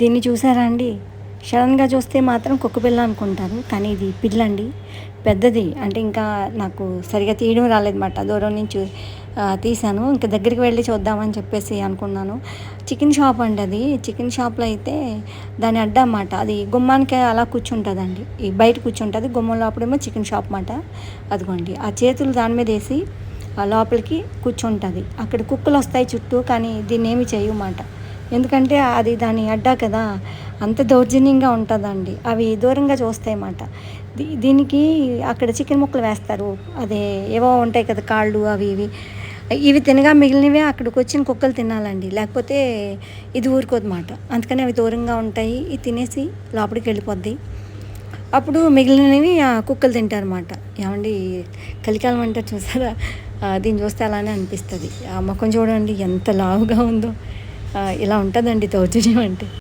దీన్ని చూసారా అండి? సడన్గా చూస్తే మాత్రం కుక్క పిల్ల అనుకుంటారు. కానీ ఇది పిల్లండి. పెద్దది. అంటే ఇంకా నాకు సరిగా తీయడం రాలేదన్నమాట దూరం నుంచి తీశాను. ఇంకా దగ్గరికి వెళ్ళి చూద్దామని చెప్పేసి అనుకున్నాను. చికెన్ షాప్ అండి అది. చికెన్ షాప్లో అయితే దాని అడ్డ అన్నమాట. అది గుమ్మానికి అలా కూర్చుంటుందండి. ఈ బయట కూర్చుంటుంది. గుమ్మం లోపడేమో చికెన్ షాప్ అన్నమాట. అదిగోండి. ఆ చేతులు దాని మీద వేసి లోపలికి కూర్చుంటుంది. అక్కడ కుక్కలు వస్తాయి చుట్టూ కానీ దీన్ని ఏమి చేయమాట ఎందుకంటే అది దాని అడ్డా కదా. అంత దౌర్జన్యంగా ఉంటుందండి. అవి దూరంగా చూస్తాయి అన్నమాట. దీ- దీనికి అక్కడ చికెన్ ముక్కలు వేస్తారు. అదే ఏవో ఉంటాయి కదా కాళ్ళు అవి ఇవి. ఇవి తినగా మిగిలినవే అక్కడికి వచ్చిన కుక్కలు తినాలండి. లేకపోతే ఇది ఊరుకోదన్నమాట. అందుకని అవి దూరంగా ఉంటాయి. ఇది తినేసి లోపలికి వెళ్ళిపోద్ది. అప్పుడు మిగిలినవి ఆ కుక్కలు తింటారన్నమాట ఏమండి కలికాలం అంటారు చూసారా? దీన్ని చూస్తే అలానే అనిపిస్తుంది. ఆ ముఖం చూడండి ఎంత లావుగా ఉందో. ఇలా ఉంటుందండి దౌర్జన్యం అంటే.